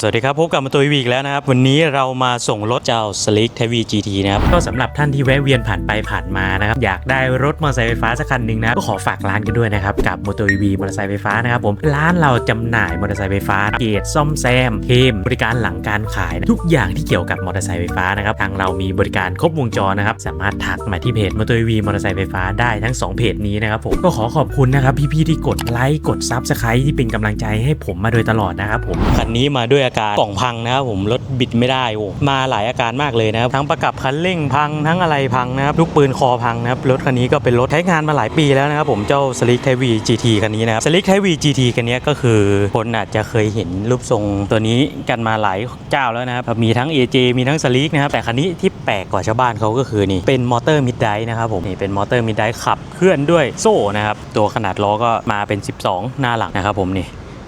สวัสดีครับ พบกับมาตัววีอีกแล้วนะครับ วันนี้เรามาส่งรถเจ้า Slick t v GT นะครับ ก็สำหรับท่านที่แวะเวียนผ่านไปผ่านมานะครับ อยากได้รถมอเตอร์ไซค์ไฟฟ้าสักคันหนึ่งนะ ก็ขอฝากร้านกันด้วยนะครับ กับมอเตอร์วีมอเตอร์ไซค์ไฟฟ้านะครับผม ร้านเราจำหน่ายมอเตอร์ไซค์ไฟฟ้าเกียรซ่อมแซมเทมบริการหลังการขายนะทุกอย่างที่เกี่ยวกับมอเตอร์ไซค์ไฟฟ้านะครับ ทางเรามีบริการครบวงจรนะครับ สามารถทักมาที่เพจมอเตอร์วีมอเตอร์ไซค์ไฟฟ้าได้ทั้งสองเพจนี้นะครับผม ก็ขอขอบคุณนะครับพี่ๆที่กดไลค์กดซับสไครต์ที่เป็นกำลังใจให้ผมมาโดยตลอดนะครับผมคันนี้มาด้วยอาการกล่องพังนะครับผมรถบิดไม่ได้โอ้มาหลายอาการมากเลยนะครับทั้งประกับคันเร่งพังทั้งอะไรพังนะครับลูกปืนคอพังนะครับรถคันนี้ก็เป็นรถใช้งานมาหลายปีแล้วนะครับผมเจ้า Slick t v GT คันนี้นะครับ Slick t v GT คันนี้ก็คือคนอาจจะเคยเห็นรูปทรงตัวนี้กันมาหลายเจ้าแล้วนะครับมีทั้ง AJ มีทั้ง Slick นะครับแต่คันนี้ที่แปลกกว่าชาวบ้านเขาก็คือนี่เป็นมอเตอร์มิดไดนะครับผมนี่เป็นมอเตอร์มิดไดขับเคลื่อนด้วยโซ่นะครับตัวขนาดล้อก็มาเป็น 12 หน้าหลังนะครับผมนี่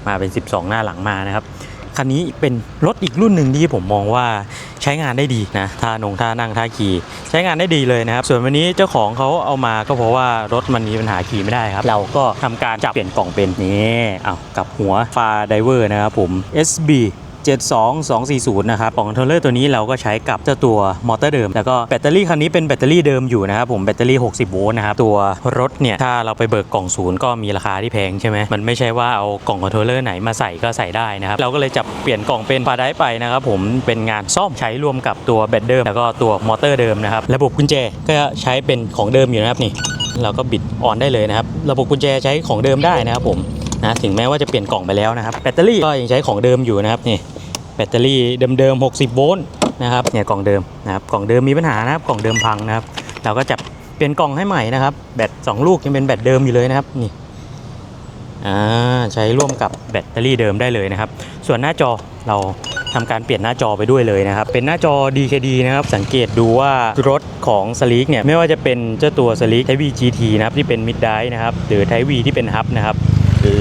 มาเป็น 12 หน้าหลังมานะครับ คันนี้เป็นรถอีกรุ่นหนึ่งที่ผมมองว่าใช้งานได้ดีนะท่านงท่านั่งท่าขี่ใช้งานได้ดีเลยนะครับ ส่วนวันนี้เจ้าของเขาเอามาก็เพราะว่ารถมันมีปัญหาขี่ไม่ได้ครับ เราก็ทำการจับเปลี่ยนกล่องเป็นนี่เอากับหัวฟาไดเวอร์นะครับผม SB 72240 นะครับของคอนโทรลเลอร์ตัวนี้เราก็ใช้กับเจ้าตัวมอเตอร์เดิม แล้วก็แบตเตอรี่คันนี้เป็นแบตเตอรี่เดิมอยู่นะครับผมแบตเตอรี่ 60 โวลต์นะครับตัวรถเนี่ยถ้าเราไปเบิกกล่องศูนย์ก็มีราคาที่แพงใช่ไหมมันไม่ใช่ว่าเอากล่องคอนโทรลเลอร์ไหนมาใส่ก็ใส่ได้นะครับเราก็เลยจับเปลี่ยนกล่องเป็นฟาไดไปนะครับผมเป็นงานซ่อมใช้รวมกับตัวแบตเดิม แล้วก็ตัวมอเตอร์เดิมนะครับระบบกุญแจก็ใช้เป็นของเดิมอยู่นะครับนี่เราก็บิดออนได้เลยนะครับ ระบบกุญแจใช้ของเดิมได้นะครับผม นะถึงแม้ว่าจะเปลี่ยนกล่องไปแล้วนะครับแบตเตอรี่ก็ยังใช้ของเดิมอยู่นะครับนี่แบตเตอรี่เดิมๆ60 โวลต์นะครับเนี่ยกล่องเดิมนะครับกล่องเดิมมีปัญหานะครับกล่องเดิมพังนะครับเราก็จับเปลี่ยนกล่องให้ใหม่นะครับแบต2ลูกยังเป็นแบตเดิมอยู่เลยนะครับนี่อ่าใช้ร่วมกับแบตเตอรี่เดิมได้เลยนะครับ ส่วนหน้าจอเราทำการเปลี่ยนหน้าจอไปด้วยเลยนะครับ เป็นหน้าจอ DKD นะครับ สังเกตดูว่ารถของ s l e e k เนี่ย ไม่ว่าจะเป็นเจ้าตัว s l e e k Type V GT นะครับ ที่เป็น Mid Drive นะครับ หรือ Type V ที่เป็น Hub นะครับ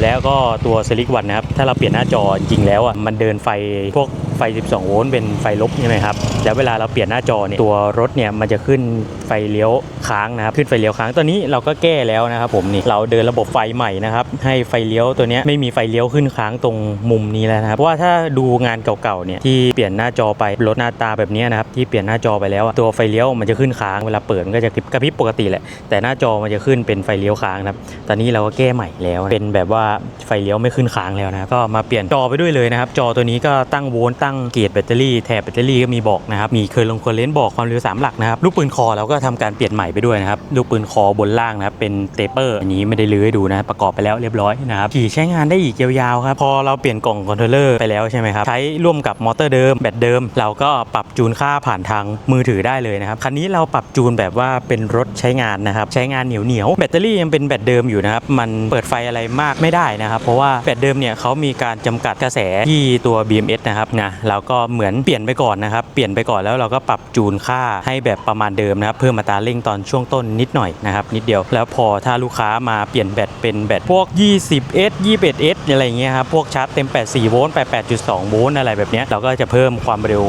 แล้วก็ตัวสลิปวันนะครับ ถ้าเราเปลี่ยนหน้าจอจริงแล้วอะมันเดินไฟพวก ไฟ 12 โวลต์เป็นไฟลบใช่ไหมครับแล้วเวลาเราเปลี่ยนหน้าจอเนี่ยตัวรถเนี่ยมันจะขึ้นไฟเลี้ยวค้างนะครับขึ้นไฟเลี้ยวค้างตัวนี้เราก็แก้แล้วนะครับผมนี่เราเดินระบบไฟใหม่นะครับให้ไฟเลี้ยวตัวนี้ไม่มีไฟเลี้ยวขึ้นค้างตรงมุมนี้แล้วนะครับเพราะว่าถ้าดูงานเก่าๆเนี่ยที่เปลี่ยนหน้าจอไปรถหน้าตาแบบนี้นะครับที่เปลี่ยนหน้าจอไปแล้วอะตัวไฟเลี้ยวมันจะขึ้นค้างเวลาเปิดมันก็จะกระพริบปกติแหละแต่หน้าจอมันจะขึ้นเป็นไฟเลี้ยวค้างครับตอนนี้เราก็แก้ใหม่แล้วเป็นแบบว่าไฟเลี้ยวไม่ขึ้นค้างแล้วนะก็มาเปลี่ยนจอไปด้วยเลยนะครับจอตัวนี้ก็ตั้งโวลต์ตั้งเกจแบตเตอรี่แถบแบตเตอรี่ก็มีบอกนะครับ มีเคยลงเคอร์เลนต์บอกความเร็วสามหลักนะครับ ลูกปืนคอเราก็ทำการเปลี่ยนใหม่ไปด้วยนะครับ ลูกปืนคอบนล่างนะครับ เป็นเตเปอร์ อันนี้ไม่ได้ลื้อให้ดูนะ ประกอบไปแล้วเรียบร้อยนะครับ ขี่ใช้งานได้อีกยาวๆครับ พอเราเปลี่ยนกล่องคอนโทรลเลอร์ไปแล้วใช่ไหมครับ ใช้ร่วมกับมอเตอร์เดิมแบตเดิม เราก็ปรับจูนค่าผ่านทางมือถือได้เลยนะครับ คันนี้เราปรับจูนแบบว่าเป็นรถใช้งานนะครับ ใช้งานเหนียวเหนียวๆแบตเตอรี่ยังเป็นแบตเดิมอยู่นะครับ มันเปิดไฟอะไรมากไม่ได้นะครับ เพราะว่าแบตเดิมเนี่ยเขามีการจำกัดกระแสที่ตัว BMS นะครับนะแล้วก็เหมือนเปลี่ยนไปก่อนนะครับ เปลี่ยนไปก่อนแล้วเราก็ปรับจูนค่าให้แบบประมาณเดิมนะครับ เพิ่มมาตาเร่งตอนช่วงต้นนิดหน่อยนะครับ นิดเดียว แล้วพอถ้าลูกค้ามาเปลี่ยนแบตเป็นแบตพวก 20S 21S อะไรเงี้ยครับ พวกชาร์จเต็ม 84 โวลต์ 88.2 โวลต์อะไรแบบเนี้ยเราก็จะเพิ่มความเร็ว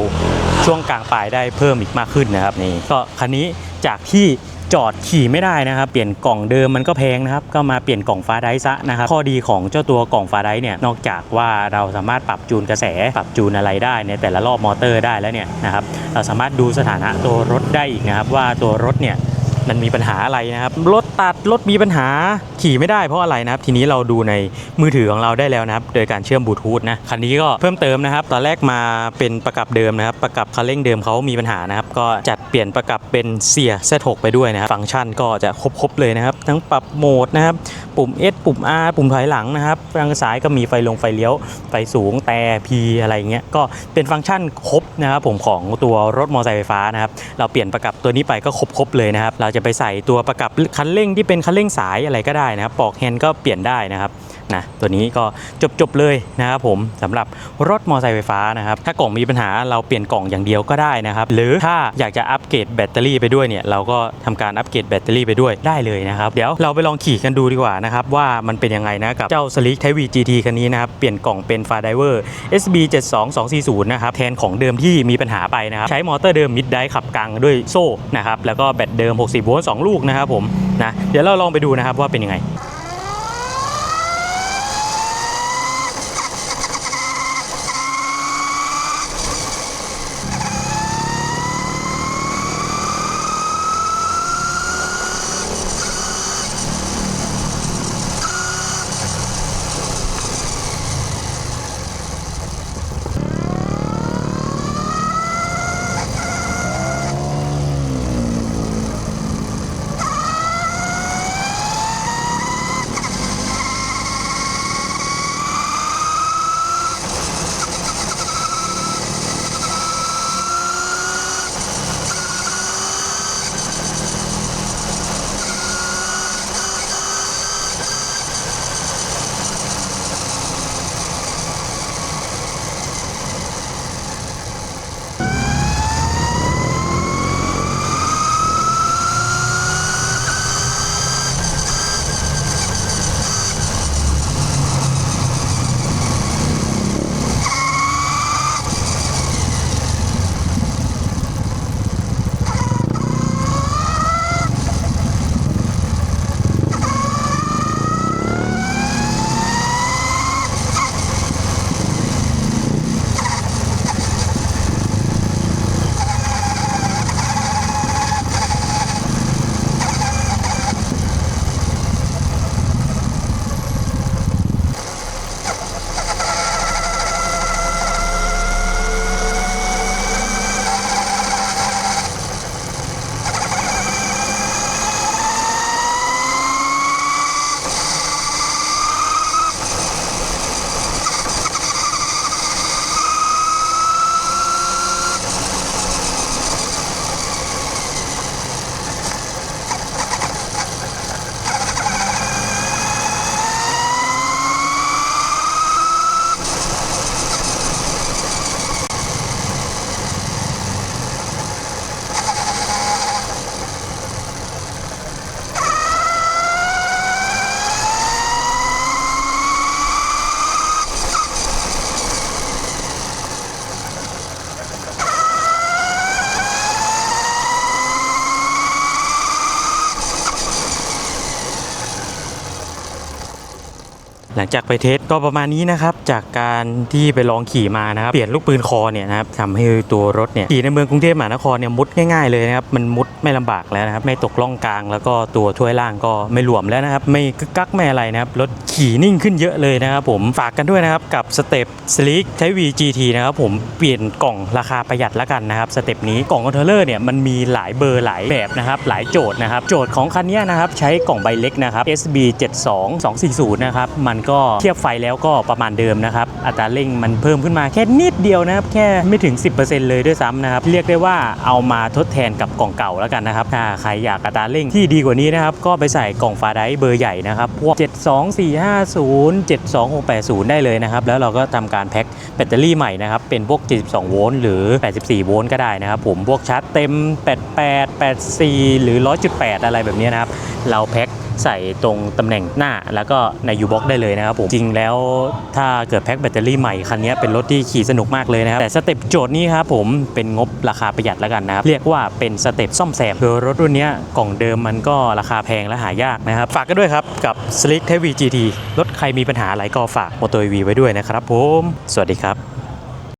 ช่วงกลางปลายได้เพิ่มอีกมากขึ้นนะครับนี่ก็คันนี้จากที่จอดขี่ไม่ได้นะครับ เปลี่ยนกล่องเดิมมันก็แพงนะครับ ก็มาเปลี่ยนกล่องฟ้าไดซ์ซะนะครับ ข้อดีของเจ้าตัวกล่องฟ้าไดเนี่ย นอกจากว่าเราสามารถปรับจูนกระแส ปรับจูนอะไรได้ในแต่ละรอบมอเตอร์ได้แล้วเนี่ยนะครับ เราสามารถดูสถานะตัวรถได้อีกนะครับ ว่าตัวรถเนี่ย มันมีปัญหาอะไรนะครับรถตัดรถมีปัญหาขี่ไม่ได้เพราะอะไรนะครับทีนี้เราดูในมือถือของเราได้แล้วนะครับโดยการเชื่อมบลูทูธนะคันนี้ก็เพิ่มเติมนะครับ ตอนแรกมาเป็นประกับเดิมนะครับ ประกับคันเร่งเดิมเขามีปัญหานะครับ ก็จัดเปลี่ยนประกับเป็นเสีย Z6 ไปด้วยนะครับฟังก์ชันก็จะครบๆเลยนะครับ ทั้งปรับโหมดนะครับ ปุ่ม S ปุ่ม R ปุ่มถอยหลังนะครับทางซ้ายก็มีไฟลงไฟเลี้ยวไฟสูงแต่ P อะไรเงี้ยก็เป็นฟังก์ชันครบนะครับผมของตัวรถมอเตอร์ไซค์ไฟฟ้านะครับเราเปลี่ยนประกับตัวนี้ไปก็ครบๆเลยนะครับเราจะไปใส่ตัวประกับคันเร่งที่เป็นคันเร่งสายอะไรก็ได้นะครับปอกแฮนด์ก็เปลี่ยนได้นะครับ นะตัวนี้ก็จบๆเลยนะครับผมสำหรับรถมอเตอร์ไซค์ไฟฟ้านะครับถ้ากล่องมีปัญหาเราเปลี่ยนกล่องอย่างเดียวก็ได้นะครับหรือถ้าอยากจะอัปเกรดแบตเตอรี่ไปด้วยเนี่ยเราก็ทำการอัปเกรดแบตเตอรี่ไปด้วยได้เลยนะครับเดี๋ยวเราไปลองขี่กันดูดีกว่านะครับว่ามันเป็นยังไงนะกับเจ้า Slick Type V GT คันนี้นะครับเปลี่ยนกล่องเป็น f a r Diver SB 72240นะครับแทนของเดิมที่มีปัญหาไปนะครับใช้มอเตอร์เดิมมิดไดขับกลางด้วยโซ่นะครับแล้วก็แบตเดิม 60 โวลต์2ลูกนะครับผมนะเดี๋ยวเราลองไปดูนะครับว่าเป็นยังไง หลังจากไปเทสก็ประมาณนี้นะครับ จากการที่ไปลองขี่มานะครับเปลี่ยนลูกปืนคอเนี่ยนะครับทำให้ตัวรถเนี่ยขี่ในเมืองกรุงเทพมหานครเนี่ยมุดง่ายๆเลยนะครับมันมุดไม่ลำบากแล้วนะครับไม่ตกล่องกลาง แล้วก็ตัวถ้วยล่างก็ไม่หลวมแล้วนะครับไม่กึกกักไม่อะไรนะครับรถขี่นิ่งขึ้นเยอะเลยนะครับผมฝากกันด้วยนะครับกับสเต็ปสลิกใช้ VGT นะครับผมเปลี่ยนกล่องราคาประหยัดแล้วกันนะครับสเต็ปนี้กล่องคอนโทรลเลอร์เนี่ยมันมีหลายเบอร์หลายแบบนะครับหลายโจทย์นะครับโจทย์ของคันเนี้ยนะครับใช้กล่องใบเล็กนะครับ SB 72240นะครับมันก็เทียบไฟแล้วก็ประมาณเดิมนะครับ อัตราเร่งมันเพิ่มขึ้นมาแค่นิดเดียวนะครับ แค่ไม่ถึง 10%เลยด้วยซ้ำนะครับ เรียกได้ว่าเอามาทดแทนกับกล่องเก่าแล้วกันนะครับ ถ้าใครอยากอัตราเร่งที่ดีกว่านี้นะครับ ก็ไปใส่กล่องฟาไดเบอร์ใหญ่นะครับ พวก 72450 72680 ได้เลยนะครับ แล้วเราก็ทำการแพ็คแบตเตอรี่ใหม่นะครับ เป็นพวก 72 โวลต์หรือ 84 โวลต์ก็ได้นะครับ ผมพวกชาร์จเต็ม 88 84 หรือ 100.8 อะไรแบบนี้นะครับ เราแพ็ค ใส่ตรงตำแหน่งหน้าแล้วก็ในยูบ็อกได้เลยนะครับผม จริงแล้วถ้าเกิดแพ็คแบตเตอรี่ใหม่คันนี้เป็นรถที่ขี่สนุกมากเลยนะครับ แต่สเต็ปโจทย์นี้ครับผมเป็นงบราคาประหยัดแล้วกันนะครับ เรียกว่าเป็นสเต็ปซ่อมแซมคือรถรุ่นนี้กล่องเดิมมันก็ราคาแพงและหายากนะครับ ฝากกันด้วยครับกับ Slick Heavy GT รถใครมีปัญหาอะไรก็ฝาก m o t o EV ไว้ด้วยนะครับผม สวัสดีครับ